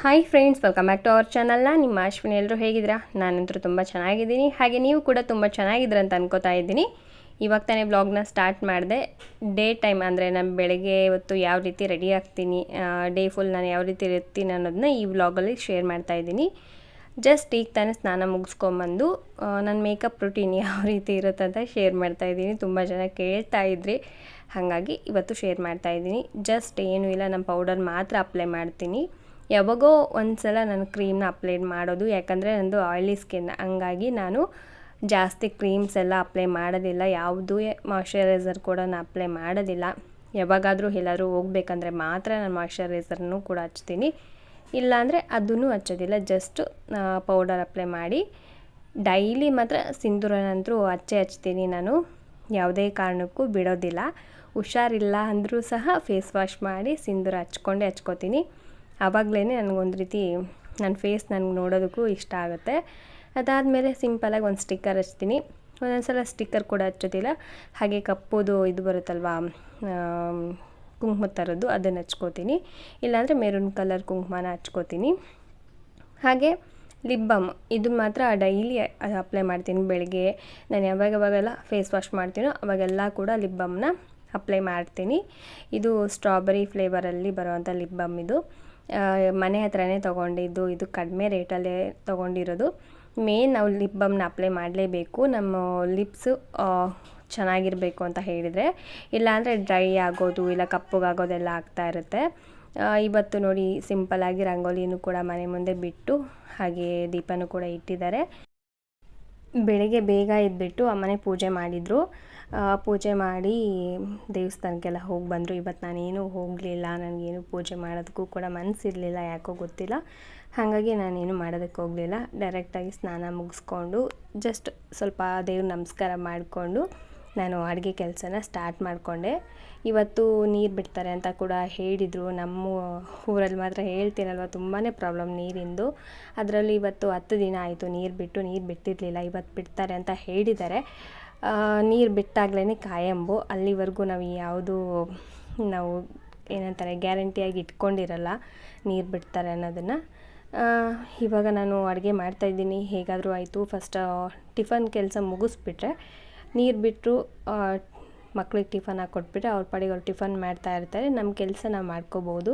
Hi friends welcome back to our ಚಾನಲ್ನ ನಿಮ್ಮ ಅಶ್ವಿನಿ ಎಲ್ಲರೂ ಹೇಗಿದ್ದೀರಾ? ನಾನಂತರೂ ತುಂಬ ಚೆನ್ನಾಗಿದ್ದೀನಿ. ಹಾಗೆ ನೀವು ಕೂಡ ತುಂಬ ಚೆನ್ನಾಗಿದ್ದೀರ ಅಂತ ಅನ್ಕೋತಾ ಇದ್ದೀನಿ. ಇವಾಗ ತಾನೇ ಬ್ಲಾಗ್ನ ಸ್ಟಾರ್ಟ್ ಮಾಡಿದೆ. ಡೇ ಟೈಮ್ ಅಂದರೆ ನಾನು ಬೆಳಗ್ಗೆ ಇವತ್ತು ಯಾವ ರೀತಿ ರೆಡಿ ಆಗ್ತೀನಿ ಡೇ ಫುಲ್ ನಾನು ಯಾವ ರೀತಿ ಇರ್ತೀನಿ ಅನ್ನೋದನ್ನ ಈ ವ್ಲಾಗಲ್ಲಿ ಶೇರ್ ಮಾಡ್ತಾ ಇದ್ದೀನಿ. ಜಸ್ಟ್ ಈಗ ತಾನೇ ಸ್ನಾನ ಮುಗಿಸ್ಕೊಂಬಂದು ನನ್ನ ಮೇಕಪ್ ರುಟೀನ್ ಯಾವ ರೀತಿ ಇರುತ್ತೆ ಅಂತ ಶೇರ್ ಮಾಡ್ತಾ ಇದ್ದೀನಿ. ತುಂಬ ಜನ ಕೇಳ್ತಾ ಇದ್ರಿ. ಹಾಗಾಗಿ ಇವತ್ತು ಶೇರ್ ಮಾಡ್ತಾ ಇದ್ದೀನಿ. ಜಸ್ಟ್ ಏನೂ ಇಲ್ಲ ನಮ್ಮ ಪೌಡರ್ ಮಾತ್ರ ಅಪ್ಲೈ ಮಾಡ್ತೀನಿ. ಯಾವಾಗೋ ಒಂದು ಸಲ ನಾನು ಕ್ರೀಮ್ನ ಅಪ್ಲೈ ಮಾಡೋದು, ಯಾಕಂದರೆ ನಂದು ಆಯಿಲಿ ಸ್ಕಿನ್. ಹಂಗಾಗಿ ನಾನು ಜಾಸ್ತಿ ಕ್ರೀಮ್ಸ್ ಎಲ್ಲ ಅಪ್ಲೈ ಮಾಡೋದಿಲ್ಲ. ಯಾವುದೂ ಮಾಯ್ಶ್ಚರೈಸರ್ ಕೂಡ ನಾನು ಅಪ್ಲೈ ಮಾಡೋದಿಲ್ಲ. ಯಾವಾಗಾದರೂ ಎಲ್ಲಾದರೂ ಹೋಗ್ಬೇಕಂದ್ರೆ ಮಾತ್ರ ನಾನು ಮಾಯ್ಶ್ಚರೈಸರ್ನೂ ಕೂಡ ಹಚ್ತೀನಿ. ಇಲ್ಲಾಂದರೆ ಅದನ್ನು ಹಚ್ಚೋದಿಲ್ಲ. ಜಸ್ಟ್ ಪೌಡರ್ ಅಪ್ಲೈ ಮಾಡಿ ಡೈಲಿ ಮಾತ್ರ ಸಿಂಧೂರನಂತರೂ ಹಚ್ಚೆ ಹಚ್ತೀನಿ ನಾನು. ಯಾವುದೇ ಕಾರಣಕ್ಕೂ ಬಿಡೋದಿಲ್ಲ. ಹುಷಾರಿಲ್ಲ ಅಂದರೂ ಸಹ ಫೇಸ್ ವಾಶ್ ಮಾಡಿ ಸಿಂಧೂರ ಹಚ್ಕೊಂಡೇ ಹಚ್ಕೋತೀನಿ. ಆವಾಗಲೇ ನನಗೊಂದು ರೀತಿ ನನ್ನ ಫೇಸ್ ನನಗೆ ನೋಡೋದಕ್ಕೂ ಇಷ್ಟ ಆಗುತ್ತೆ. ಅದಾದಮೇಲೆ ಸಿಂಪಲಾಗಿ ಒಂದು ಸ್ಟಿಕ್ಕರ್ ಹಚ್ತೀನಿ. ಒಂದೊಂದು ಸಲ ಸ್ಟಿಕ್ಕರ್ ಕೂಡ ಹಚ್ಚೋದಿಲ್ಲ. ಹಾಗೆ ಕಪ್ಪುದು ಇದು ಬರುತ್ತಲ್ವಾ ಕುಂಕುಮ ಥರದ್ದು ಅದನ್ನು ಹಚ್ಕೋತೀನಿ. ಇಲ್ಲಾಂದರೆ ಮೆರೂನ್ ಕಲರ್ ಕುಂಕುಮನ ಹಚ್ಕೋತೀನಿ. ಹಾಗೆ ಲಿಪ್ ಬಾಮ್ ಇದು ಮಾತ್ರ ಡೈಲಿ ಅಪ್ಲೈ ಮಾಡ್ತೀನಿ ಬೆಳಗ್ಗೆ. ನಾನು ಯಾವಾಗ ಯಾವಾಗೆಲ್ಲ ಫೇಸ್ ವಾಶ್ ಮಾಡ್ತೀನೋ ಅವಾಗೆಲ್ಲ ಕೂಡ ಲಿಪ್ ಬಾಮ್ನ ಅಪ್ಲೈ ಮಾಡ್ತೀನಿ. ಇದು ಸ್ಟ್ರಾಬೆರಿ ಫ್ಲೇವರಲ್ಲಿ ಬರುವಂಥ ಲಿಪ್ ಬಾಮ್ ಇದು. ಮನೆ ಹತ್ರನೇ ತೊಗೊಂಡಿದ್ದು. ಇದು ಕಡಿಮೆ ರೇಟಲ್ಲೇ ತೊಗೊಂಡಿರೋದು. ಮೇನ್ ನಾವು ಲಿಪ್ ಬಮ್ನ ಅಪ್ಲೈ ಮಾಡಲೇಬೇಕು. ನಮ್ಮ ಲಿಪ್ಸು ಚೆನ್ನಾಗಿರಬೇಕು ಅಂತ ಹೇಳಿದರೆ. ಇಲ್ಲಾಂದರೆ ಡ್ರೈ ಆಗೋದು, ಇಲ್ಲ ಕಪ್ಪಗಾಗೋದೆಲ್ಲ ಆಗ್ತಾ ಇರುತ್ತೆ. ಇವತ್ತು ನೋಡಿ ಸಿಂಪಲ್ಲಾಗಿ ರಂಗೋಲಿನೂ ಕೂಡ ಮನೆ ಮುಂದೆ ಬಿಟ್ಟು ಹಾಗೆ ದೀಪನೂ ಕೂಡ ಇಟ್ಟಿದ್ದಾರೆ. ಬೆಳಗ್ಗೆ ಬೇಗ ಎದ್ಬಿಟ್ಟು ಅಮ್ಮನೇ ಪೂಜೆ ಮಾಡಿದರು. ಪೂಜೆ ಮಾಡಿ ದೇವಸ್ಥಾನಕ್ಕೆಲ್ಲ ಹೋಗಿ ಬಂದರು. ಇವತ್ತು ನಾನೇನು ಹೋಗಲಿಲ್ಲ, ನನಗೇನು ಪೂಜೆ ಮಾಡೋದಕ್ಕೂ ಕೂಡ ಮನಸ್ಸಿರಲಿಲ್ಲ ಯಾಕೋ ಗೊತ್ತಿಲ್ಲ. ಹಾಗಾಗಿ ನಾನೇನು ಮಾಡೋದಕ್ಕೆ ಹೋಗಲಿಲ್ಲ. ಡೈರೆಕ್ಟಾಗಿ ಸ್ನಾನ ಮುಗಿಸ್ಕೊಂಡು ಜಸ್ಟ್ ಸ್ವಲ್ಪ ದೇವ್ರ ನಮಸ್ಕಾರ ಮಾಡಿಕೊಂಡು ನಾನು ಅಡುಗೆ ಕೆಲಸನ ಸ್ಟಾರ್ಟ್ ಮಾಡಿಕೊಂಡೆ. ಇವತ್ತು ನೀರು ಬಿಡ್ತಾರೆ ಅಂತ ಕೂಡ ಹೇಳಿದರು. ನಮ್ಮ ಊರಲ್ಲಿ ಮಾತ್ರ ಹೇಳ್ತೀನಲ್ವ ತುಂಬಾ ಪ್ರಾಬ್ಲಮ್ ನೀರಿಂದು. ಅದರಲ್ಲಿ ಇವತ್ತು ಹತ್ತು ದಿನ ಆಯಿತು ನೀರು ಬಿಟ್ಟು, ನೀರು ಬಿಟ್ಟಿರಲಿಲ್ಲ, ಇವತ್ತು ಬಿಡ್ತಾರೆ ಅಂತ ಹೇಳಿದ್ದಾರೆ. ನೀರು ಬಿಟ್ಟಾಗಲೇ ಕಾಯಂಬು. ಅಲ್ಲಿವರೆಗೂ ನಾವು ಯಾವುದು ನಾವು ಏನಂತಾರೆ ಗ್ಯಾರಂಟಿಯಾಗಿ ಇಟ್ಕೊಂಡಿರಲ್ಲ ನೀರು ಬಿಡ್ತಾರೆ ಅನ್ನೋದನ್ನು. ಇವಾಗ ನಾನು ಅಡುಗೆ ಮಾಡ್ತಾಯಿದ್ದೀನಿ ಹೇಗಾದರೂ ಆಯಿತು. ಫಸ್ಟ್ ಟಿಫನ್ ಕೆಲಸ ಮುಗಿಸ್ಬಿಟ್ರೆ ನೀರು ಬಿಟ್ಟರು ಮಕ್ಳಿಗೆ ಟಿಫನ್ ಹಾಕ್ಕೊಟ್ಬಿಟ್ರೆ ಅವ್ರ ಪಾಡಿಗೆ ಅವ್ರು ಟಿಫನ್ ಮಾಡ್ತಾ ಇರ್ತಾರೆ. ನಮ್ಮ ಕೆಲಸ ನಾವು ಮಾಡ್ಕೋಬೋದು.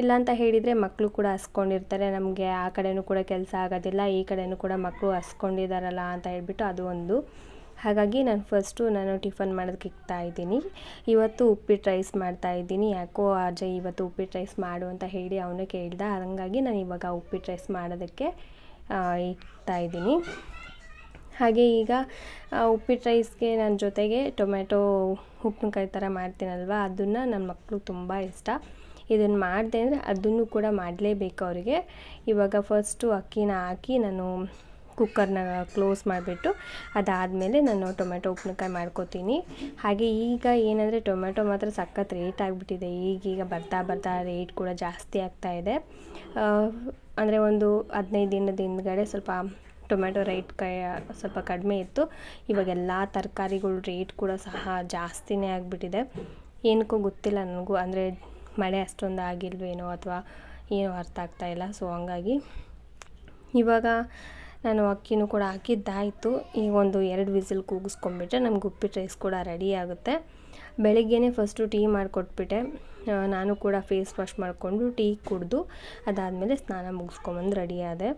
ಇಲ್ಲ ಅಂತ ಹೇಳಿದರೆ ಮಕ್ಕಳು ಕೂಡ ಹಸ್ಕೊಂಡಿರ್ತಾರೆ. ನಮಗೆ ಆ ಕಡೆಯೂ ಕೂಡ ಕೆಲಸ ಆಗೋದಿಲ್ಲ, ಈ ಕಡೆಯೂ ಕೂಡ ಮಕ್ಕಳು ಹಸ್ಕೊಂಡಿದ್ದಾರಲ್ಲ ಅಂತ ಹೇಳ್ಬಿಟ್ಟು ಅದು ಒಂದು. ಹಾಗಾಗಿ ನಾನು ಫಸ್ಟು ನಾನು ಟಿಫನ್ ಮಾಡೋದಕ್ಕೆ ಇಕ್ತಾ ಇದ್ದೀನಿ. ಇವತ್ತು ಉಪ್ಪಿಟ್ಟು ರೈಸ್ ಮಾಡ್ತಾ ಇದ್ದೀನಿ. ಯಾಕೋ ಅಜಯ್ ಇವತ್ತು ಉಪ್ಪಿಟ್ಟು ರೈಸ್ ಮಾಡು ಅಂತ ಹೇಳಿ ಅವನೇ ಕೇಳ್ದ. ಹಾಗಾಗಿ ನಾನು ಇವಾಗ ಉಪ್ಪಿಟ್ಟು ರೈಸ್ ಮಾಡೋದಕ್ಕೆ ಇಡ್ತಾ ಇದ್ದೀನಿ. ಹಾಗೆ ಈಗ ಉಪ್ಪಿಟ್ಟು ರೈಸ್ಗೆ ನನ್ನ ಜೊತೆಗೆ ಟೊಮೆಟೊ ಉಪ್ಪಿನಕಾಯಿ ಥರ ಮಾಡ್ತೀನಲ್ವ? ಅದನ್ನು ನನ್ನ ಮಕ್ಕಳು ತುಂಬ ಇಷ್ಟ. ಇದನ್ನು ಮಾಡಿದೆ ಅಂದರೆ ಅದನ್ನು ಕೂಡ ಮಾಡಲೇಬೇಕು ಅವರಿಗೆ. ಇವಾಗ ಫಸ್ಟು ಅಕ್ಕಿನ ಹಾಕಿ ನಾನು ಕುಕ್ಕರ್ನ ಕ್ಲೋಸ್ ಮಾಡಿಬಿಟ್ಟು ಅದಾದಮೇಲೆ ನಾನು ಟೊಮೆಟೊ ಉಪ್ಪಿನಕಾಯಿ ಮಾಡ್ಕೋತೀನಿ. ಹಾಗೆ ಈಗ ಏನಂದರೆ ಟೊಮೆಟೊ ಮಾತ್ರ ಸಖತ್ ರೇಟ್ ಆಗಿಬಿಟ್ಟಿದೆ. ಈಗೀಗ ಬರ್ತಾ ಬರ್ತಾ ರೇಟ್ ಕೂಡ ಜಾಸ್ತಿ ಆಗ್ತಾ ಇದೆ. ಅಂದರೆ ಒಂದು ಹದಿನೈದು ದಿನದ ಹಿಂದ್ಗಡೆ ಸ್ವಲ್ಪ ಟೊಮೆಟೊ ರೇಟ್ ಕೈ, ಸ್ವಲ್ಪ ಕಡಿಮೆ ಇತ್ತು. ಇವಾಗೆಲ್ಲ ತರಕಾರಿಗಳ ರೇಟ್ ಕೂಡ ಸಹ ಜಾಸ್ತಿನೇ ಆಗಿಬಿಟ್ಟಿದೆ. ಏನಕ್ಕೂ ಗೊತ್ತಿಲ್ಲ ನನಗೂ. ಅಂದರೆ ಮಳೆ ಅಷ್ಟೊಂದು ಆಗಿಲ್ವೇನೋ ಅಥವಾ ಏನೋ ಅರ್ಥ ಆಗ್ತಾಯಿಲ್ಲ ಸೊ ಹಂಗಾಗಿ ಇವಾಗ ನಾನು ಅಕ್ಕಿನೂ ಕೂಡ ಹಾಕಿದ್ದಾಯಿತು. ಈಗ ಒಂದು ಎರಡು ವಿಸಿಲ್ ಕೂಗಿಸ್ಕೊಂಬಿಟ್ರೆ ನಮ್ಗೆ ಉಪ್ಪಿಟ್ಟು ರೈಸ್ ಕೂಡ ರೆಡಿ ಆಗುತ್ತೆ. ಬೆಳಗ್ಗೆನೇ ಫಸ್ಟು ಟೀ ಮಾಡಿಕೊಟ್ಬಿಟ್ಟೆ. ನಾನು ಕೂಡ ಫೇಸ್ ವಾಶ್ ಮಾಡಿಕೊಂಡು ಟೀ ಕುಡಿದು ಅದಾದಮೇಲೆ ಸ್ನಾನ ಮುಗಿಸ್ಕೊಂಬಂದು ರೆಡಿ ಆದೆ.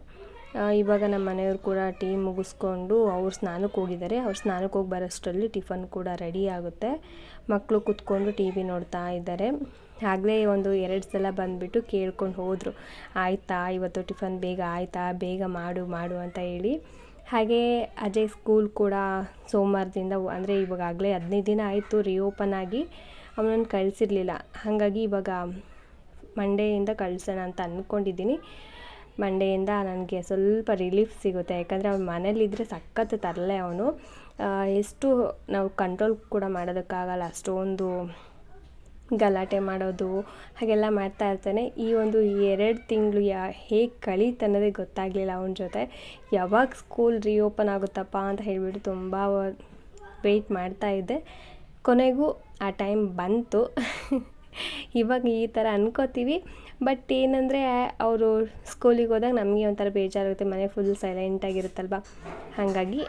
ಇವಾಗ ನಮ್ಮ ಮನೆಯವರು ಕೂಡ ಟೀ ಮುಗಿಸ್ಕೊಂಡು ಅವ್ರು ಸ್ನಾನಕ್ಕೆ ಹೋಗಿದ್ದಾರೆ. ಅವ್ರು ಸ್ನಾನಕ್ಕೆ ಹೋಗಿ ಬರೋಷ್ಟರಲ್ಲಿ ಟಿಫನ್ ಕೂಡ ರೆಡಿ ಆಗುತ್ತೆ. ಮಕ್ಕಳು ಕೂತ್ಕೊಂಡು ಟಿ ವಿ ನೋಡ್ತಾ ಇದ್ದಾರೆ. ಆಗಲೇ ಒಂದು ಎರಡು ಸಲ ಬಂದುಬಿಟ್ಟು ಕೇಳ್ಕೊಂಡು ಹೋದರು. ಆಯಿತಾ, ಇವತ್ತು ಟಿಫನ್ ಬೇಗ ಆಯಿತಾ? ಬೇಗ ಮಾಡು ಮಾಡು ಅಂತ ಹೇಳಿ. ಹಾಗೆ ಅಜಯ್ ಸ್ಕೂಲ್ ಕೂಡ ಸೋಮವಾರದಿಂದ ಅಂದರೆ ಇವಾಗಲೇ ಹದಿನೈದು ದಿನ ಆಯಿತು ರಿಓಪನ್ ಆಗಿ. ಅವನನ್ನು ಕಳಿಸಿರಲಿಲ್ಲ. ಹಾಗಾಗಿ ಇವಾಗ ಮಂಡೆಯಿಂದ ಕಳಿಸೋಣ ಅಂತ ಅಂದ್ಕೊಂಡಿದ್ದೀನಿ ಮಂಡೆಯಿಂದ ನನಗೆ ಸ್ವಲ್ಪ ರಿಲೀಫ್ ಸಿಗುತ್ತೆ. ಯಾಕಂದರೆ ಅವ್ನು ಮನೇಲಿದ್ದರೆ ಸಖತ್ತು ತರಲೆ ಅವನು. ಎಷ್ಟು ನಾವು ಕಂಟ್ರೋಲ್ ಕೂಡ ಮಾಡೋದಕ್ಕಾಗಲ್ಲ. ಅಷ್ಟೊಂದು ಗಲಾಟೆ ಮಾಡೋದು, ಹಾಗೆಲ್ಲ ಮಾಡ್ತಾ ಇರ್ತಾನೆ. ಈ ಒಂದು ಎರಡು ತಿಂಗಳು ಯಾ ಹೇಗೆ ಕಳೀತು ಅನ್ನೋದೇ ಗೊತ್ತಾಗಲಿಲ್ಲ ಅವನ ಜೊತೆ. ಯಾವಾಗ ಸ್ಕೂಲ್ ರೀಓಪನ್ ಆಗುತ್ತಪ್ಪ ಅಂತ ಹೇಳಿಬಿಟ್ಟು ತುಂಬ ವೆಯ್ಟ್ ಮಾಡ್ತಾ ಇದ್ದೆ. ಕೊನೆಗೂ ಆ ಟೈಮ್ ಬಂತು. ಇವಾಗ ಈ ಥರ ಅನ್ಕೋತೀವಿ. ಬಟ್ ಏನಂದರೆ, ಅವರು ಸ್ಕೂಲಿಗೆ ಹೋದಾಗ ನಮಗೆ ಒಂಥರ ಬೇಜಾರಾಗುತ್ತೆ. ಮನೆ ಫುಲ್ ಸೈಲೆಂಟಾಗಿರುತ್ತಲ್ವ ಹಾಗಾಗಿ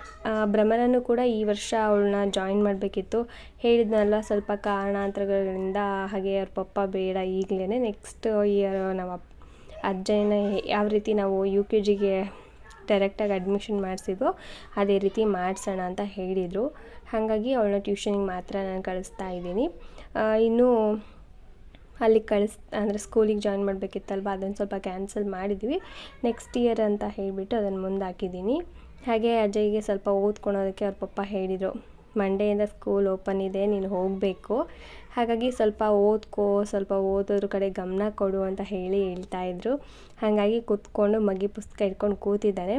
ಭ್ರಮರನ್ನು ಕೂಡ ಈ ವರ್ಷ ಅವಳನ್ನ ಜಾಯಿನ್ ಮಾಡಬೇಕಿತ್ತು. ಹೇಳಿದ್ನಲ್ವ ಸ್ವಲ್ಪ ಕಾರಣಾಂತರಗಳಿಂದ ಹಾಗೆ ಅವ್ರ ಪಪ್ಪ ಬೇಡ ಈಗಲೇ ನೆಕ್ಸ್ಟ್ ಇಯರ್ ನಾವು ಅಜ್ಜನ ಯಾವ ರೀತಿ ನಾವು ಯು ಕೆ ಜಿಗೆ ಡೈರೆಕ್ಟಾಗಿ ಅಡ್ಮಿಷನ್ ಮಾಡಿಸಿದ್ವೋ, ಅದೇ ರೀತಿ ಮಾಡಿಸೋಣ ಅಂತ ಹೇಳಿದರು. ಹಾಗಾಗಿ ಅವಳನ್ನ ಟ್ಯೂಷನಿಗೆ ಮಾತ್ರ ನಾನು ಕಳಿಸ್ತಾ ಇದ್ದೀನಿ. ಇನ್ನು ಅಲ್ಲಿಗೆ ಕಳಿಸ್, ಅಂದರೆ ಸ್ಕೂಲಿಗೆ ಜಾಯಿನ್ ಮಾಡಬೇಕಿತ್ತಲ್ವ, ಅದನ್ನು ಸ್ವಲ್ಪ ಕ್ಯಾನ್ಸಲ್ ಮಾಡಿದ್ವಿ. ನೆಕ್ಸ್ಟ್ ಇಯರ್ ಅಂತ ಹೇಳಿಬಿಟ್ಟು ಅದನ್ನು ಮುಂದೆ ಹಾಕಿದ್ದೀನಿ ಹಾಗೆ ಅಜಯ್ಗೆ ಸ್ವಲ್ಪ ಓದ್ಕೊಳೋದಕ್ಕೆ ಅವ್ರ ಪಪ್ಪ ಹೇಳಿದರು ಮಂಡೆಯಿಂದ ಸ್ಕೂಲ್ ಓಪನ್ ಇದೆ, ನೀನು ಹೋಗಬೇಕು. ಹಾಗಾಗಿ ಸ್ವಲ್ಪ ಓದ್ಕೋ, ಸ್ವಲ್ಪ ಓದೋದ್ರ ಕಡೆ ಗಮನ ಕೊಡು ಅಂತ ಹೇಳಿ ಹೇಳ್ತಾಯಿದ್ರು ಹಾಗಾಗಿ ಕೂತ್ಕೊಂಡು ಮಗಿ ಪುಸ್ತಕ ಇಟ್ಕೊಂಡು ಕೂತಿದ್ದಾನೆ.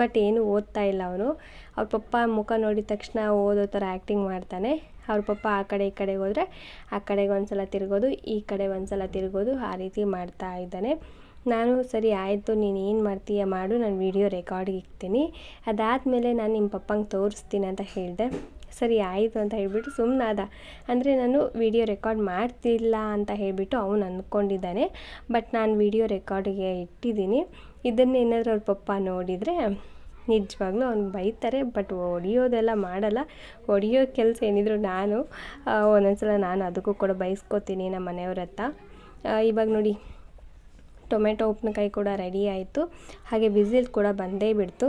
ಬಟ್ ಏನು ಓದ್ತಾ ಇಲ್ಲ ಅವನು. ಅವ್ರ ಪಪ್ಪ ಮುಖ ನೋಡಿದ ತಕ್ಷಣ ಓದೋ ಥರ ಆ್ಯಕ್ಟಿಂಗ್ ಮಾಡ್ತಾನೆ. ಅವ್ರ ಪಪ್ಪ ಆ ಕಡೆ ಈ ಕಡೆಗೆ ಹೋದರೆ ಆ ಕಡೆಗೆ ಒಂದು ಸಲ ತಿರುಗೋದು, ಈ ಕಡೆ ಒಂದು ಸಲ ತಿರುಗೋದು, ಆ ರೀತಿ ಮಾಡ್ತಾ ಇದ್ದಾನೆ. ನಾನು ಸರಿ ಆಯಿತು, ನೀನು ಏನು ಮಾಡ್ತೀಯ ಮಾಡು, ನಾನು ವೀಡಿಯೋ ರೆಕಾರ್ಡಿಗೆ ಇಕ್ತೀನಿ. ಅದಾದಮೇಲೆ ನಾನು ನಿಮ್ಮ ಪಪ್ಪಂಗೆ ತೋರಿಸ್ತೀನಿ ಅಂತ ಹೇಳಿದೆ. ಸರಿ ಆಯಿತು ಅಂತ ಹೇಳಿಬಿಟ್ಟು ಸುಮ್ಮನಾದ ಅಂದರೆ ನಾನು ವಿಡಿಯೋ ರೆಕಾರ್ಡ್ ಮಾಡ್ತಿಲ್ಲ ಅಂತ ಹೇಳಿಬಿಟ್ಟು ಅವನು ಅಂದ್ಕೊಂಡಿದ್ದಾನೆ ಬಟ್ ನಾನು ವಿಡಿಯೋ ರೆಕಾರ್ಡಿಗೆ ಇಟ್ಟಿದ್ದೀನಿ. ಇದನ್ನೇನಾದರೂ ಅವ್ರ ಪಪ್ಪ ನೋಡಿದರೆ ನಿಜವಾಗ್ಲೂ ಅವ್ನು ಬೈತಾರೆ, ಬಟ್ ಹೊಡಿಯೋದೆಲ್ಲ ಮಾಡಲ್ಲ. ಹೊಡಿಯೋ ಕೆಲಸ ಏನಿದ್ರು ನಾನು ಒಂದೊಂದ್ಸಲ ನಾನು ಅದಕ್ಕೂ ಕೂಡ ಬೈಸ್ಕೊತೀನಿ ನಮ್ಮ ಮನೆಯವ್ರ ಹತ್ರ. ಇವಾಗ ನೋಡಿ ಟೊಮೆಟೊ ಉಪ್ಪಿನಕಾಯಿ ಕೂಡ ರೆಡಿ ಆಯಿತು. ಹಾಗೆ ವಿಸಿಲ್ ಕೂಡ ಬಂದೇ ಬಿಡ್ತು.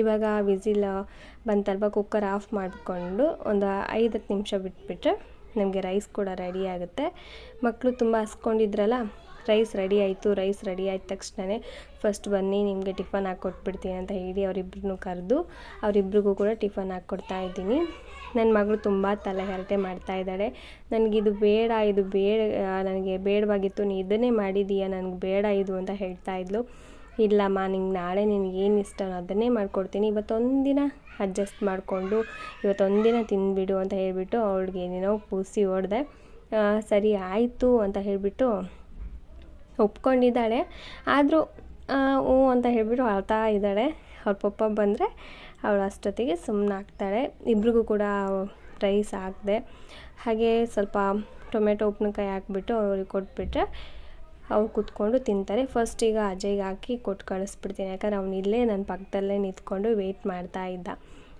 ಇವಾಗ ವಿಸಿಲ್ ಬಂತಲ್ವ, ಕುಕ್ಕರ್ ಆಫ್ ಮಾಡಿಕೊಂಡು ಒಂದು ಐದು ಹತ್ತು ನಿಮಿಷ ಬಿಟ್ಬಿಟ್ರೆ ನಮಗೆ ರೈಸ್ ಕೂಡ ರೆಡಿ ಆಗುತ್ತೆ. ಮಕ್ಕಳು ತುಂಬ ಹಸ್ಕೊಂಡಿದ್ರಲ್ಲ ರೈಸ್ ರೆಡಿ ಆಯಿತು ರೈಸ್ ರೆಡಿ ಆದ ತಕ್ಷಣವೇ ಫಸ್ಟ್ ಬನ್ನಿ, ನಿಮಗೆ ಟಿಫನ್ ಹಾಕ್ಕೊಟ್ಬಿಡ್ತೀನಿ ಅಂತ ಹೇಳಿ ಅವರಿಬ್ಬರನ್ನು ಕರೆದು ಅವರಿಬ್ರಿಗೂ ಕೂಡ ಟಿಫನ್ ಹಾಕ್ಕೊಡ್ತಾ ಇದ್ದೀನಿ. ನನ್ನ ಮಗಳು ತುಂಬ ತಲೆ ಹರಟೆ ಮಾಡ್ತಾ ಇದ್ದಾಳೆ. ನನಗಿದು ಬೇಡ, ಇದು ಬೇಡ ನನಗೆ ಬೇಡವಾಗಿತ್ತು, ನೀ ಇದನ್ನೇ ಮಾಡಿದೀಯ, ನನಗೆ ಬೇಡ ಇದು ಅಂತ ಹೇಳ್ತಾ ಇದ್ಲು. ಇಲ್ಲಮ್ಮ, ನಿಂಗೆ ನಾಳೆ ನಿನಗೆ ಏನು ಇಷ್ಟನೋ ಅದನ್ನೇ ಮಾಡಿಕೊಡ್ತೀನಿ. ಇವತ್ತೊಂದಿನ ಅಡ್ಜಸ್ಟ್ ಮಾಡಿಕೊಂಡು, ಇವತ್ತೊಂದಿನ ತಿಂದುಬಿಡು ಅಂತ ಹೇಳಿಬಿಟ್ಟು ಅವಳಿಗೆ ಏನೇನೋ ಪೂಸಿ ಹೊಡೆದೆ ಸರಿ ಆಯಿತು ಅಂತ ಹೇಳಿಬಿಟ್ಟು ಒಪ್ಕೊಂಡಿದ್ದಾಳೆ. ಆದರೂ ಹ್ಞೂ ಅಂತ ಹೇಳಿಬಿಟ್ಟು ಅಳ್ತಾ ಇದ್ದಾಳೆ. ಅವ್ರ ಪಪ್ಪ ಬಂದರೆ ಅವಳು ಅಷ್ಟೊತ್ತಿಗೆ ಸುಮ್ಮನೆ ಹಾಕ್ತಾಳೆ ಇಬ್ರಿಗೂ ಕೂಡ ರೈಸ್ ಹಾಕಿದೆ ಹಾಗೆ ಸ್ವಲ್ಪ ಟೊಮೆಟೊ ಉಪ್ಪಿನಕಾಯಿ ಹಾಕ್ಬಿಟ್ಟು ಅವ್ರಿಗೆ ಕೊಟ್ಬಿಟ್ರೆ ಅವ್ರು ಕೂತ್ಕೊಂಡು ತಿಂತಾರೆ. ಫಸ್ಟ್ ಈಗ ಅಜಯ್ಗೆ ಹಾಕಿ ಕೊಟ್ಟು ಕಳಿಸ್ಬಿಡ್ತೀನಿ. ಯಾಕಂದ್ರೆ ಅವ್ನು ಇಲ್ಲೇ ನನ್ನ ಪಕ್ಕದಲ್ಲೇ ನಿಂತ್ಕೊಂಡು ವೆಯ್ಟ್ ಮಾಡ್ತಾ ಇದ್ದ.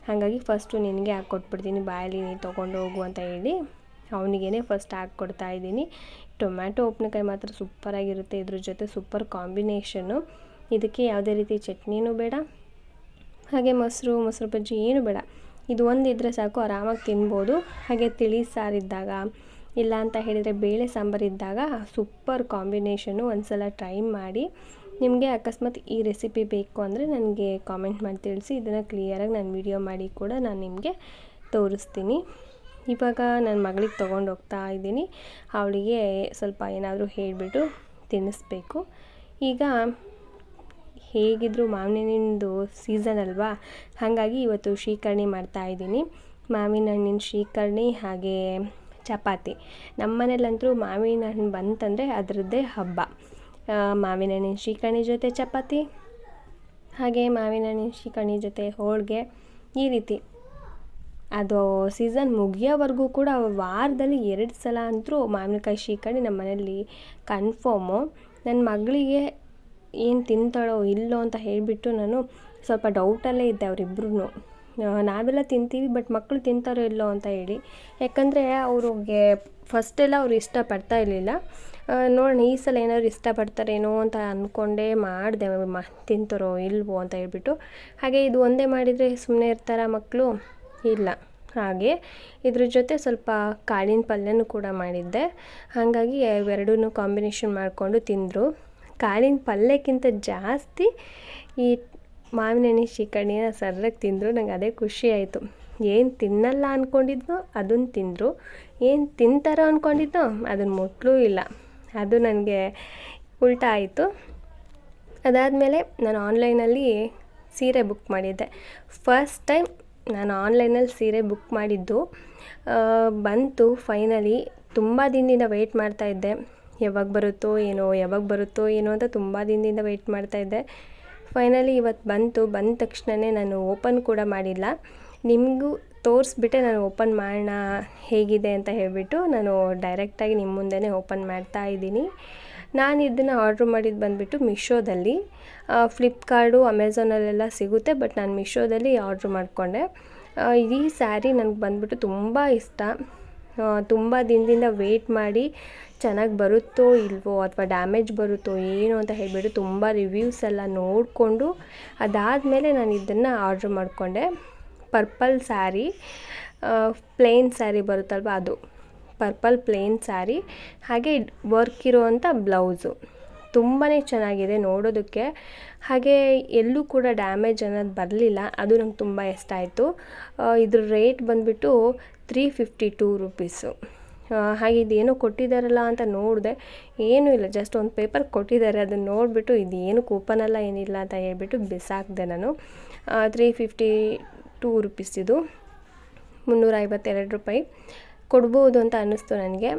ಹಾಗಾಗಿ ಫಸ್ಟು ನಿನಗೆ ಹಾಕಿ ಕೊಟ್ಬಿಡ್ತೀನಿ. ಬಾಯಲ್ಲಿ ನೀನು ತೊಗೊಂಡು ಹೋಗು ಅಂತ ಹೇಳಿ ಅವನಿಗೇನೆ ಫಸ್ಟ್ ಹಾಕ್ಕೊಡ್ತಾ ಇದ್ದೀನಿ. ಟೊಮ್ಯಾಟೊ ಉಪ್ಪಿನಕಾಯಿ ಮಾತ್ರ ಸೂಪರಾಗಿರುತ್ತೆ. ಇದ್ರ ಜೊತೆ ಸೂಪರ್ ಕಾಂಬಿನೇಷನ್ನು. ಇದಕ್ಕೆ ಯಾವುದೇ ರೀತಿ ಚಟ್ನಿನೂ ಬೇಡ, ಹಾಗೆ ಮೊಸರು ಮೊಸರು ಬಜ್ಜಿ ಏನು ಬೇಡ. ಇದು ಒಂದು ಇದ್ದರೆ ಸಾಕು, ಆರಾಮಾಗಿ ತಿನ್ಬೋದು. ಹಾಗೆ ತಿಳಿ ಸಾರಿದ್ದಾಗ, ಇಲ್ಲ ಅಂತ ಹೇಳಿದರೆ ಬೇಳೆ ಸಾಂಬಾರು ಇದ್ದಾಗ ಸೂಪರ್ ಕಾಂಬಿನೇಷನು ಒಂದು ಸಲ ಟ್ರೈ ಮಾಡಿ. ನಿಮಗೆ ಅಕಸ್ಮಾತ್ ಈ ರೆಸಿಪಿ ಬೇಕು ಅಂದರೆ ನನಗೆ ಕಾಮೆಂಟ್ ಮಾಡಿ ತಿಳಿಸಿ. ಇದನ್ನು ಕ್ಲಿಯರಾಗಿ ನಾನು ವಿಡಿಯೋ ಮಾಡಿ ಕೂಡ ನಾನು ನಿಮಗೆ ತೋರಿಸ್ತೀನಿ. ಇವಾಗ ನನ್ನ ಮಗಳಿಗೆ ತೊಗೊಂಡು ಹೋಗ್ತಾ ಇದ್ದೀನಿ. ಅವಳಿಗೆ ಸ್ವಲ್ಪ ಏನಾದರೂ ಹೇಳಿಬಿಟ್ಟು ತಿನ್ನಿಸ್ಬೇಕು. ಈಗ ಹೇಗಿದ್ದರೂ ಮಾವಿನ ಹಣ್ಣಿಂದು ಸೀಸನ್ ಅಲ್ವಾ? ಹಾಗಾಗಿ ಇವತ್ತು ಶ್ರೀಕರ್ಣಿ ಮಾಡ್ತಾಯಿದ್ದೀನಿ ಮಾವಿನ ಹಣ್ಣಿನ ಶ್ರೀಕರ್ಣಿ ಹಾಗೆ ಚಪಾತಿ. ನಮ್ಮ ಮನೇಲಂತರೂ ಮಾವಿನ ಹಣ್ಣು ಬಂತಂದರೆ ಅದರದ್ದೇ ಹಬ್ಬ. ಮಾವಿನ ಹಣ್ಣಿನ ಶ್ರೀಕರ್ಣಿ ಜೊತೆ ಚಪಾತಿ, ಹಾಗೆ ಮಾವಿನ ಹಣ್ಣಿನ ಶ್ರೀಕರ್ಣಿ ಜೊತೆ ಹೋಳಿಗೆ ಈ ರೀತಿ. ಅದು ಸೀಸನ್ ಮುಗಿಯೋವರೆಗೂ ಕೂಡ ವಾರದಲ್ಲಿ ಎರಡು ಸಲ ಅಂತೂ ಮಾವಿನಕಾಯಿ ಶ್ರೀಕರ್ಣಿ ನಮ್ಮ ಮನೇಲಿ ಕನ್ಫರ್ಮು. ನನ್ನ ಮಗಳಿಗೆ ಏನು ತಿಂತಾಳೋ ಇಲ್ಲೋ ಅಂತ ಹೇಳಿಬಿಟ್ಟು ನಾನು ಸ್ವಲ್ಪ ಡೌಟಲ್ಲೇ ಇದ್ದೆ ಅವರಿಬ್ರು ನಾವೆಲ್ಲ ತಿಂತೀವಿ ಬಟ್ ಮಕ್ಕಳು ತಿಂತಾರೋ ಇಲ್ಲೋ ಅಂತ ಹೇಳಿ. ಯಾಕಂದರೆ ಅವ್ರಿಗೆ ಫಸ್ಟೆಲ್ಲ ಅವ್ರು ಇಷ್ಟಪಡ್ತಾ ಇರಲಿಲ್ಲ. ನೋಡೋಣ ಈ ಸಲ ಏನಾದ್ರು ಇಷ್ಟಪಡ್ತಾರೇನೋ ಅಂತ ಅಂದ್ಕೊಂಡೇ ಮಾಡಿದೆ, ಮ, ತಿಂತಾರೋ ಇಲ್ವೋ ಅಂತ ಹೇಳ್ಬಿಟ್ಟು. ಹಾಗೆ ಇದು ಒಂದೇ ಮಾಡಿದರೆ ಸುಮ್ಮನೆ ಇರ್ತಾರ ಮಕ್ಕಳು ಇಲ್ಲ. ಹಾಗೆ ಇದ್ರ ಜೊತೆ ಸ್ವಲ್ಪ ಕಾಳಿನ ಪಲ್ಯನೂ ಕೂಡ ಮಾಡಿದ್ದೆ. ಹಾಗಾಗಿ ಇವೆರಡೂ ಕಾಂಬಿನೇಷನ್ ಮಾಡಿಕೊಂಡು ತಿಂದರು. ಕಾಳಿನ ಪಲ್ಯಕ್ಕಿಂತ ಜಾಸ್ತಿ ಈ ಮಾವಿನ ಹಣ್ಣಿ ಶ್ರೀಕರ್ಣಿನ ಸರ್ರಾಗಿ ತಿಂದರು. ನಂಗೆ ಅದೇ ಖುಷಿ ಆಯಿತು. ಏನು ತಿನ್ನಲ್ಲ ಅಂದ್ಕೊಂಡಿದ್ನೋ ಅದನ್ನು ತಿಂದರು. ಏನು ತಿಂತಾರೋ ಅಂದ್ಕೊಂಡಿದ್ನೋ ಅದನ್ನು ಮುಟ್ಲೂ ಇಲ್ಲ. ಅದು ನನಗೆ ಉಲ್ಟಾ ಆಯಿತು. ಅದಾದಮೇಲೆ ನಾನು ಆನ್ಲೈನಲ್ಲಿ ಸೀರೆ ಬುಕ್ ಮಾಡಿದ್ದೆ. ಫಸ್ಟ್ ಟೈಮ್ ನಾನು ಆನ್ಲೈನಲ್ಲಿ ಸೀರೆ ಬುಕ್ ಮಾಡಿದ್ದು ಬಂತು ಫೈನಲಿ. ತುಂಬ ದಿನದಿಂದ ವೆಯ್ಟ್ ಮಾಡ್ತಾಯಿದ್ದೆ ಯಾವಾಗ ಬರುತ್ತೋ ಏನೋ, ಯಾವಾಗ ಬರುತ್ತೋ ಏನೋ ಅಂತ ತುಂಬ ದಿನದಿಂದ ವೆಯ್ಟ್ ಮಾಡ್ತಾಯಿದ್ದೆ ಫೈನಲಿ ಇವತ್ತು ಬಂತು. ಬಂದ ತಕ್ಷಣವೇ ನಾನು ಓಪನ್ ಕೂಡ ಮಾಡಿಲ್ಲ. ನಿಮಗೂ ತೋರಿಸ್ಬಿಟ್ಟೆ ನಾನು ಓಪನ್ ಮಾಡೋಣ ಹೇಗಿದೆ ಅಂತ ಹೇಳಿಬಿಟ್ಟು ನಾನು ಡೈರೆಕ್ಟಾಗಿ ನಿಮ್ಮ ಮುಂದೆನೇ ಓಪನ್ ಮಾಡ್ತಾ ಇದ್ದೀನಿ. ನಾನು ಇದನ್ನು ಆರ್ಡ್ರ್ ಮಾಡಿದ್ದು ಬಂದುಬಿಟ್ಟು ಮಿಶೋದಲ್ಲಿ ಫ್ಲಿಪ್ಕಾರ್ಡು ಅಮೆಝಾನಲ್ಲೆಲ್ಲ ಸಿಗುತ್ತೆ ಬಟ್ ನಾನು ಮಿಶೋದಲ್ಲಿ ಆರ್ಡ್ರ್ ಮಾಡಿಕೊಂಡೆ. ಈ ಸ್ಯಾರಿ ನನಗೆ ಬಂದುಬಿಟ್ಟು ತುಂಬ ಇಷ್ಟ. ತುಂಬ ದಿನದಿಂದ ವೇಟ್ ಮಾಡಿ ಚೆನ್ನಾಗಿ ಬರುತ್ತೋ ಇಲ್ವೋ ಅಥವಾ ಡ್ಯಾಮೇಜ್ ಬರುತ್ತೋ ಏನು ಅಂತ ಹೇಳಿಬಿಟ್ಟು ತುಂಬ ರಿವ್ಯೂಸ್ ಎಲ್ಲ ನೋಡಿಕೊಂಡು ಅದಾದಮೇಲೆ ನಾನು ಇದನ್ನು ಆರ್ಡ್ರ್ ಮಾಡಿಕೊಂಡೆ. ಪರ್ಪಲ್ ಸ್ಯಾರಿ ಪ್ಲೇನ್ ಸ್ಯಾರಿ ಬರುತ್ತಲ್ವ ಅದು. ಪರ್ಪಲ್ ಪ್ಲೇನ್ ಸ್ಯಾರಿ ಹಾಗೆ ವರ್ಕ್ ಇರುವಂಥ ಬ್ಲೌಸು ತುಂಬಾ ಚೆನ್ನಾಗಿದೆ ನೋಡೋದಕ್ಕೆ. ಹಾಗೆ ಎಲ್ಲೂ ಕೂಡ ಡ್ಯಾಮೇಜ್ ಅನ್ನೋದು ಬರಲಿಲ್ಲ. ಅದು ನಂಗೆ ತುಂಬ ಇಷ್ಟ ಆಯಿತು. ಇದ್ರ ರೇಟ್ ಬಂದುಬಿಟ್ಟು ತ್ರೀ ಫಿಫ್ಟಿ ಟೂ ರುಪೀಸು ಹಾಗೆ ಇದೇನೋ ಕೊಟ್ಟಿದ್ದಾರಲ್ಲ ಅಂತ ನೋಡಿದೆ. ಏನೂ ಇಲ್ಲ ಜಸ್ಟ್ ಒಂದು ಪೇಪರ್ ಕೊಟ್ಟಿದ್ದಾರೆ ಅದನ್ನು ನೋಡಿಬಿಟ್ಟು ಇದೇನು ಕೂಪನ್ ಎಲ್ಲ ಏನಿಲ್ಲ ಅಂತ ಹೇಳ್ಬಿಟ್ಟು ಬಿಸಾಕಿದೆ ನಾನು. ತ್ರೀ ಫಿಫ್ಟಿ ಟೂ ರುಪೀಸ್ ಇದು. ಮುನ್ನೂರ ಐವತ್ತೆರಡು ರೂಪಾಯಿ. ಕೊಡ್ಬೋದು ಅಂತ ಅನ್ನಿಸ್ತು ನನಗೆ.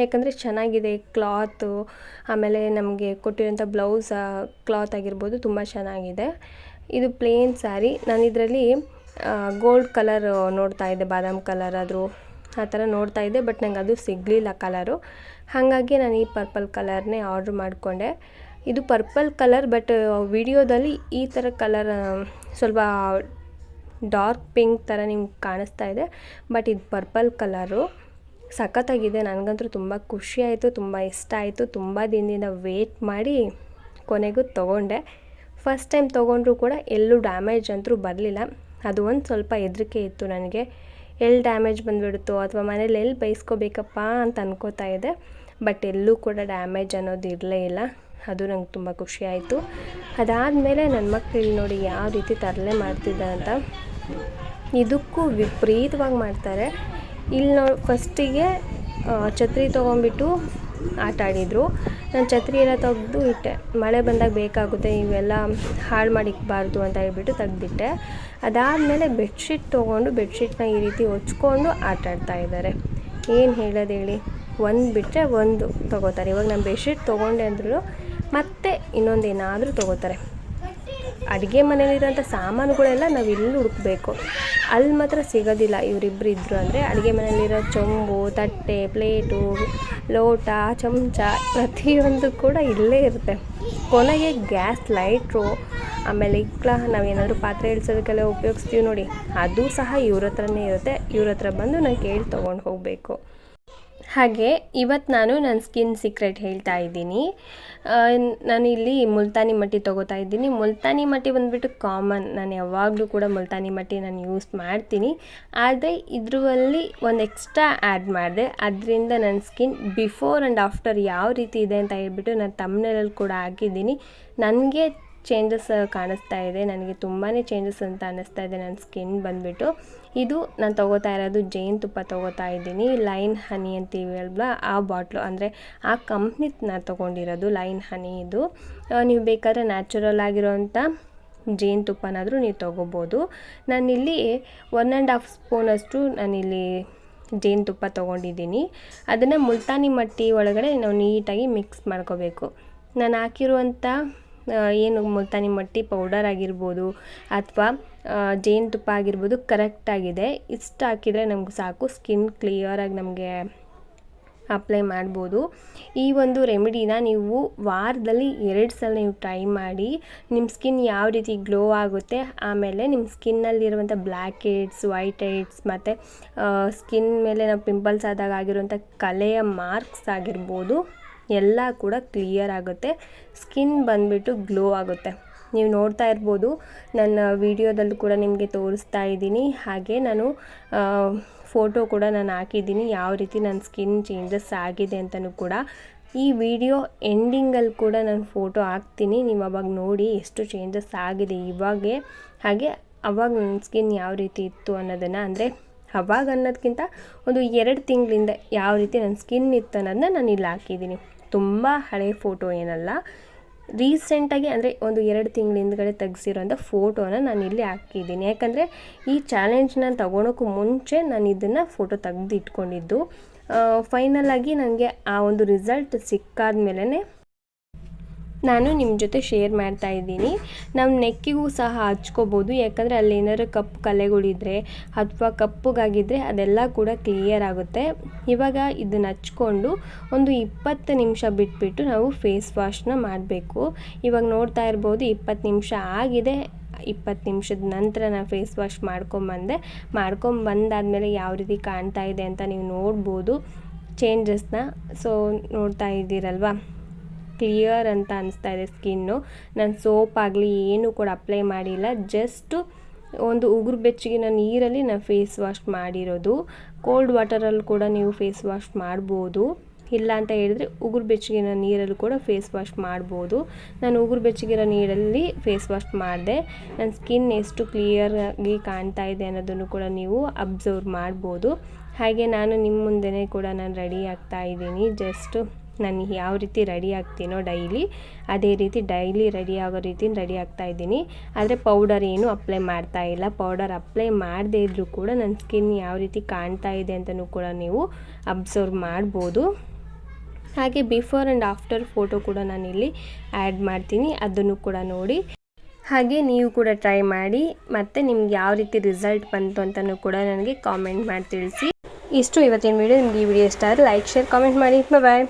ಯಾಕಂದರೆ ಚೆನ್ನಾಗಿದೆ ಕ್ಲಾತು, ಆಮೇಲೆ ನಮಗೆ ಕೊಟ್ಟಿರೋಂಥ ಬ್ಲೌಸ್ ಕ್ಲಾತ್ ಆಗಿರ್ಬೋದು ತುಂಬ ಚೆನ್ನಾಗಿದೆ. ಇದು ಪ್ಲೇನ್ ಸ್ಯಾರಿ. ನಾನು ಇದರಲ್ಲಿ ಗೋಲ್ಡ್ ಕಲರ್ ನೋಡ್ತಾ ಇದ್ದೆ. ಬಾದಾಮ್ ಕಲರ್ ಆದರೂ ಆ ಥರ ನೋಡ್ತಾ ಇದ್ದೆ, ಬಟ್ ನಂಗೆ ಅದು ಸಿಗಲಿಲ್ಲ ಕಲರು. ಹಾಗಾಗಿ ನಾನು ಈ ಪರ್ಪಲ್ ಕಲರ್ನೇ ಆರ್ಡ್ರ್ ಮಾಡಿಕೊಂಡೆ. ಇದು ಪರ್ಪಲ್ ಕಲರ್, ಬಟ್ ವಿಡಿಯೋದಲ್ಲಿ ಈ ಥರ ಕಲರ್ ಸ್ವಲ್ಪ ಡಾರ್ಕ್ ಪಿಂಕ್ ಥರ ನಿಮ್ಗೆ ಕಾಣಿಸ್ತಾ ಇದೆ. ಬಟ್ ಇದು ಪರ್ಪಲ್ ಕಲರು. ಸಖತ್ತಾಗಿದೆ. ನನಗಂತೂ ತುಂಬ ಖುಷಿ ಆಯಿತು, ತುಂಬ ಇಷ್ಟ ಆಯಿತು. ತುಂಬ ದಿನದಿಂದ ವೇಟ್ ಮಾಡಿ ಕೊನೆಗೂ ತೊಗೊಂಡೆ. ಫಸ್ಟ್ ಟೈಮ್ ತೊಗೊಂಡ್ರೂ ಕೂಡ ಎಲ್ಲೂ ಡ್ಯಾಮೇಜ್ ಅಂತೂ ಬರಲಿಲ್ಲ. ಅದು ಒಂದು ಸ್ವಲ್ಪ ಹೆದರಿಕೆ ಇತ್ತು ನನಗೆ. ಎಲ್ಲಿ ಡ್ಯಾಮೇಜ್ ಬಂದುಬಿಡುತ್ತೋ ಅಥವಾ ಮನೇಲಿ ಎಲ್ಲಿ ಬೈಸ್ಕೋಬೇಕಪ್ಪ ಅಂತ ಅನ್ಕೋತಾ ಇದೆ ಬಟ್ ಎಲ್ಲೂ ಕೂಡ ಡ್ಯಾಮೇಜ್ ಅನ್ನೋದು ಇರಲೇ ಇಲ್ಲ. ಅದು ನಂಗೆ ತುಂಬ ಖುಷಿ ಆಯಿತು. ಅದಾದಮೇಲೆ ನನ್ನ ಮಕ್ಕಳು ನೋಡಿ ಯಾವ ರೀತಿ ತರಲೆ ಮಾಡ್ತಿದ್ದ ಅಂತ. ಇದಕ್ಕೂ ವಿಪರೀತವಾಗಿ ಮಾಡ್ತಾರೆ. ಇಲ್ಲಿ ನೋ ಫಸ್ಟಿಗೆ ಛತ್ರಿ ತೊಗೊಂಬಿಟ್ಟು ಆಟ ಆಡಿದರು. ನಾನು ಛತ್ರಿ ಎಲ್ಲ ತೆಗೆದು ಇಟ್ಟೆ. ಮಳೆ ಬಂದಾಗ ಬೇಕಾಗುತ್ತೆ, ಇವೆಲ್ಲ ಹಾಳು ಮಾಡಿಕ್ಬಾರ್ದು ಅಂತ ಹೇಳ್ಬಿಟ್ಟು ತೆಗೆದಿಟ್ಟೆ. ಅದಾದಮೇಲೆ ಬೆಡ್ಶೀಟ್ ತೊಗೊಂಡು, ಬೆಡ್ಶೀಟ್ನ ಈ ರೀತಿ ಹೊಚ್ಕೊಂಡು ಆಟ ಆಡ್ತಾ ಇದ್ದಾರೆ. ಏನು ಹೇಳೋದು ಹೇಳಿ? ಒಂದು ಬಿಟ್ಟರೆ ಒಂದು ತೊಗೋತಾರೆ. ಇವಾಗ ನಾನು ಬೆಡ್ಶೀಟ್ ತೊಗೊಂಡೆ ಅಂದ್ರೂ ಮತ್ತೆ ಇನ್ನೊಂದು ಏನಾದರೂ ತೊಗೋತಾರೆ. ಅಡುಗೆ ಮನೇಲಿರೋಂಥ ಸಾಮಾನುಗಳೆಲ್ಲ ನಾವು ಇಲ್ಲಿ ಹುಡುಕ್ಬೇಕು. ಅಲ್ಲಿ ಮಾತ್ರ ಸಿಗೋದಿಲ್ಲ ಇವರಿಬ್ಬರು ಇದ್ದರು ಅಂದರೆ ಅಡುಗೆ ಮನೆಯಲ್ಲಿರೋ ಚೊಂಬು, ತಟ್ಟೆ, ಪ್ಲೇಟು, ಲೋಟ, ಚಮಚ ಪ್ರತಿಯೊಂದು ಕೂಡ ಇಲ್ಲೇ ಇರುತ್ತೆ. ಕೊನೆಗೆ ಗ್ಯಾಸ್, ಲೈಟ್ರು, ಆಮೇಲೆ ಇಕ್ಲ ನಾವೇನಾದರೂ ಪಾತ್ರೆ ಇಳಿಸೋದಕ್ಕೆಲ್ಲ ಉಪಯೋಗಿಸ್ತೀವಿ ನೋಡಿ. ಅದು ಸಹ ಇವ್ರ ಹತ್ರನೇ ಇರುತ್ತೆ. ಇವ್ರ ಹತ್ರ ಬಂದು ನಾನು ಕೇಳಿ ತೊಗೊಂಡು ಹೋಗಬೇಕು. ಹಾಗೆ ಇವತ್ತು ನಾನು ನನ್ನ ಸ್ಕಿನ್ ಸೀಕ್ರೆಟ್ ಹೇಳ್ತಾ ಇದ್ದೀನಿ. ನಾನು ಇಲ್ಲಿ ಮುಲ್ತಾನಿ ಮಟ್ಟಿ ತೊಗೋತಾ ಇದ್ದೀನಿ. ಮುಲ್ತಾನಿ ಮಟ್ಟಿ ಬಂದುಬಿಟ್ಟು ಕಾಮನ್. ನಾನು ಯಾವಾಗಲೂ ಕೂಡ ಮುಲ್ತಾನಿ ಮಟ್ಟಿ ನಾನು ಯೂಸ್ ಮಾಡ್ತೀನಿ. ಆದರೆ ಇದರಲ್ಲಿ ಒಂದು ಎಕ್ಸ್ಟ್ರಾ ಆ್ಯಡ್ ಮಾಡಿದೆ. ಅದರಿಂದ ನನ್ನ ಸ್ಕಿನ್ ಬಿಫೋರ್ ಆ್ಯಂಡ್ ಆಫ್ಟರ್ ಯಾವ ರೀತಿ ಇದೆ ಅಂತ ಹೇಳ್ಬಿಟ್ಟು ನಾನು ತಮ್ಮನೇಲಲ್ಲಿ ಕೂಡ ಹಾಕಿದ್ದೀನಿ. ನನಗೆ ಚೇಂಜಸ್ ಕಾಣಿಸ್ತಾ ಇದೆ. ನನಗೆ ತುಂಬಾ ಚೇಂಜಸ್ ಅಂತ ಅನ್ನಿಸ್ತಾ ಇದೆ ನನ್ನ ಸ್ಕಿನ್ ಬಂದುಬಿಟ್ಟು. ಇದು ನಾನು ತೊಗೋತಾ ಇರೋದು ಜೇನುತುಪ್ಪ ತೊಗೋತಾ ಇದ್ದೀನಿ. ಲೈನ್ ಹನಿ ಅಂತೀವಿ ಅಲ್ವಾ ಆ ಬಾಟ್ಲು, ಅಂದರೆ ಆ ಕಂಪ್ನಿ ನಾನು ತೊಗೊಂಡಿರೋದು ಲೈನ್ ಹನಿ ಇದು. ನೀವು ಬೇಕಾದ್ರೆ ನ್ಯಾಚುರಲ್ ಆಗಿರೋಂಥ ಜೇನುತುಪ್ಪನಾದರೂ ನೀವು ತೊಗೋಬೋದು. ನಾನಿಲ್ಲಿ ಒನ್ ಆ್ಯಂಡ್ ಹಾಫ್ ಸ್ಪೂನಷ್ಟು ನಾನಿಲ್ಲಿ ಜೇನುತುಪ್ಪ ತೊಗೊಂಡಿದ್ದೀನಿ. ಅದನ್ನು ಮುಲ್ತಾನಿ ಮಟ್ಟಿ ಒಳಗಡೆ ನಾವು ನೀಟಾಗಿ ಮಿಕ್ಸ್ ಮಾಡ್ಕೋಬೇಕು. ನಾನು ಹಾಕಿರುವಂಥ ಏನು ಮುಲ್ತಾನಿ ಮಟ್ಟಿ ಪೌಡರ್ ಆಗಿರ್ಬೋದು ಅಥವಾ ಜೇನುತುಪ್ಪ ಆಗಿರ್ಬೋದು ಕರೆಕ್ಟಾಗಿದೆ ಇಷ್ಟು ಹಾಕಿದರೆ ನಮ್ಗೆ ಸಾಕು. ಸ್ಕಿನ್ ಕ್ಲಿಯರಾಗಿ ನಮಗೆ ಅಪ್ಲೈ ಮಾಡ್ಬೋದು. ಈ ಒಂದು ರೆಮಿಡಿನ ನೀವು ವಾರದಲ್ಲಿ ಎರಡು ಸಲ ನೀವು ಟ್ರೈ ಮಾಡಿ ನಿಮ್ಮ ಸ್ಕಿನ್ ಯಾವ ರೀತಿ ಗ್ಲೋ ಆಗುತ್ತೆ, ಆಮೇಲೆ ನಿಮ್ಮ ಸ್ಕಿನ್ನಲ್ಲಿರುವಂಥ ಬ್ಲ್ಯಾಕ್ ಹೆಡ್ಸ್ ವೈಟ್ ಹೆಡ್ಸ್ ಮತ್ತು ಸ್ಕಿನ್ ಮೇಲೆ ನಾವು ಪಿಂಪಲ್ಸ್ ಆದಾಗ ಆಗಿರುವಂಥ ಕಲೆಯ ಮಾರ್ಕ್ಸ್ ಆಗಿರ್ಬೋದು. ಎಲ್ಲ ಕೂಡ ಕ್ಲಿಯರ್ ಆಗುತ್ತೆ. ಸ್ಕಿನ್ ಬಂದುಬಿಟ್ಟು ಗ್ಲೋ ಆಗುತ್ತೆ. ನೀವು ನೋಡ್ತಾ ಇರ್ಬೋದು, ನನ್ನ ವಿಡಿಯೋದಲ್ಲೂ ಕೂಡ ನಿಮಗೆ ತೋರಿಸ್ತಾ ಇದ್ದೀನಿ. ಹಾಗೆ ನಾನು ಫೋಟೋ ಕೂಡ ನಾನು ಹಾಕಿದ್ದೀನಿ. ಯಾವ ರೀತಿ ನನ್ನ ಸ್ಕಿನ್ ಚೇಂಜಸ್ ಆಗಿದೆ ಅಂತಲೂ ಕೂಡ. ಈ ವಿಡಿಯೋ ಎಂಡಿಂಗಲ್ಲಿ ಕೂಡ ನಾನು ಫೋಟೋ ಹಾಕ್ತೀನಿ. ನೀವು ಅವಾಗ ನೋಡಿ ಎಷ್ಟು ಚೇಂಜಸ್ ಆಗಿದೆ ಇವಾಗೆ. ಹಾಗೆ ಅವಾಗ ನನ್ನ ಸ್ಕಿನ್ ಯಾವ ರೀತಿ ಇತ್ತು ಅನ್ನೋದನ್ನು, ಅಂದರೆ ಅವಾಗ ಅನ್ನೋದಕ್ಕಿಂತ ಒಂದು ಎರಡು ತಿಂಗಳಿಂದ ಯಾವ ರೀತಿ ನನ್ನ ಸ್ಕಿನ್ ಇತ್ತು ಅನ್ನೋದನ್ನ ನಾನು ಇಲ್ಲಿ ಹಾಕಿದ್ದೀನಿ. ತುಂಬ ಹಳೆ ಫೋಟೋ ಏನಲ್ಲ. ರೀಸೆಂಟಾಗಿ ಅಂದರೆ ಒಂದು ಎರಡು ತಿಂಗಳ ಹಿಂದ್ಗಡೆ ತೆಗೆಸಿರೋಂಥ ಫೋಟೋನ ನಾನು ಇಲ್ಲಿ ಹಾಕಿದ್ದೀನಿ. ಯಾಕಂದರೆ ಈ ಚಾಲೆಂಜ್ನ ತಗೊಳೋಕ್ಕೂ ಮುಂಚೆ ನಾನು ಇದನ್ನು ಫೋಟೋ ತೆಗ್ದು ಇಟ್ಕೊಂಡಿದ್ದು ಆಗಿ ನನಗೆ ಆ ಒಂದು ರಿಸಲ್ಟ್ ಸಿಕ್ಕಾದ ಮೇಲೇ ನಾನು ನಿಮ್ಮ ಜೊತೆ ಶೇರ್ ಮಾಡ್ತಾ ಇದ್ದೀನಿ. ನಮ್ಮ ನೆಕ್ಕಿಗೂ ಸಹ ಹಚ್ಕೋಬೋದು. ಯಾಕಂದರೆ ಅಲ್ಲಿ ಏನಾದ್ರು ಕಪ್ಪು ಕಲೆಗಳಿದ್ರೆ ಅಥವಾ ಕಪ್ಪಗಾಗಿದ್ದರೆ ಅದೆಲ್ಲ ಕೂಡ ಕ್ಲಿಯರ್ ಆಗುತ್ತೆ. ಇವಾಗ ಇದನ್ನು ಹಚ್ಕೊಂಡು ಒಂದು ಇಪ್ಪತ್ತು ನಿಮಿಷ ಬಿಟ್ಬಿಟ್ಟು ನಾವು ಫೇಸ್ ವಾಶ್ನ ಮಾಡಬೇಕು. ಇವಾಗ ನೋಡ್ತಾ ಇರ್ಬೋದು ಇಪ್ಪತ್ತು ನಿಮಿಷ ಆಗಿದೆ. ಇಪ್ಪತ್ತು ನಿಮಿಷದ ನಂತರ ನಾನು ಫೇಸ್ ವಾಶ್ ಮಾಡ್ಕೊಂಬಂದೆ. ಮಾಡ್ಕೊಂಬಂದಾದಮೇಲೆ ಯಾವ ರೀತಿ ಕಾಣ್ತಾ ಇದೆ ಅಂತ ನೀವು ನೋಡ್ಬೋದು. ಚೇಂಜಸ್ನ ಸೊ ನೋಡ್ತಾ ಇದ್ದೀರಲ್ವಾ? ಕ್ಲಿಯರ್ ಅಂತ ಅನಿಸ್ತಾ ಇದೆ ಸ್ಕಿನ್ನು. ನಾನು ಸೋಪ್ ಆಗಲಿ ಏನೂ ಕೂಡ ಅಪ್ಲೈ ಮಾಡಿಲ್ಲ. ಜಸ್ಟು ಒಂದು ಉಗುರು ಬೆಚ್ಚಗಿನ ನೀರಲ್ಲಿ ನಾನು ಫೇಸ್ ವಾಶ್ ಮಾಡಿರೋದು. ಕೋಲ್ಡ್ ವಾಟರಲ್ಲಿ ಕೂಡ ನೀವು ಫೇಸ್ ವಾಶ್ ಮಾಡ್ಬೋದು. ಇಲ್ಲ ಅಂತ ಹೇಳಿದರೆ ಉಗುರು ಬೆಚ್ಚಗಿನ ನೀರಲ್ಲಿ ಕೂಡ ಫೇಸ್ ವಾಶ್ ಮಾಡ್ಬೋದು. ನಾನು ಉಗುರು ಬೆಚ್ಚಗಿರೋ ನೀರಲ್ಲಿ ಫೇಸ್ ವಾಶ್ ಮಾಡಿದೆ. ನನ್ನ ಸ್ಕಿನ್ ಎಷ್ಟು ಕ್ಲಿಯರಾಗಿ ಕಾಣ್ತಾ ಇದೆ ಅನ್ನೋದನ್ನು ಕೂಡ ನೀವು ಅಬ್ಸರ್ವ್ ಮಾಡ್ಬೋದು. ಹಾಗೆ ನಾನು ನಿಮ್ಮ ಮುಂದೆನೇ ಕೂಡ ನಾನು ರೆಡಿ ಆಗ್ತಾ ಇದ್ದೀನಿ. ಜಸ್ಟು ನಾನು ಯಾವ ರೀತಿ ರೆಡಿ ಆಗ್ತೀನೋ ಡೈಲಿ, ಅದೇ ರೀತಿ ಡೈಲಿ ರೆಡಿ ಆಗೋ ರೀತಿ ರೆಡಿ ಆಗ್ತಾ ಇದ್ದೀನಿ. ಆದರೆ ಪೌಡರ್ ಏನು ಅಪ್ಲೈ ಮಾಡ್ತಾ ಇಲ್ಲ. ಪೌಡರ್ ಅಪ್ಲೈ ಮಾಡದೇ ಇದ್ದರೂ ಕೂಡ ನನ್ನ ಸ್ಕಿನ್ ಯಾವ ರೀತಿ ಕಾಣ್ತಾ ಇದೆ ಅಂತಲೂ ಕೂಡ ನೀವು ಅಬ್ಸರ್ವ್ ಮಾಡ್ಬೋದು. ಹಾಗೆ ಬಿಫೋರ್ ಆ್ಯಂಡ್ ಆಫ್ಟರ್ ಫೋಟೋ ಕೂಡ ನಾನಿಲ್ಲಿ ಆ್ಯಡ್ ಮಾಡ್ತೀನಿ, ಅದನ್ನು ಕೂಡ ನೋಡಿ. ಹಾಗೆ ನೀವು ಕೂಡ ಟ್ರೈ ಮಾಡಿ, ಮತ್ತು ನಿಮ್ಗೆ ಯಾವ ರೀತಿ ರಿಸಲ್ಟ್ ಬಂತು ಅಂತಲೂ ಕೂಡ ನನಗೆ ಕಾಮೆಂಟ್ ಮಾಡಿ ತಿಳಿಸಿ. ಇಷ್ಟು ಇವತ್ತಿನ ವಿಡಿಯೋ ನಿಮಗೆ ಈ ವಿಡಿಯೋ ಇಷ್ಟ ಆದರೆ ಲೈಕ್, ಶೇರ್, ಕಾಮೆಂಟ್ ಮಾಡಿ. ಬಾಯ್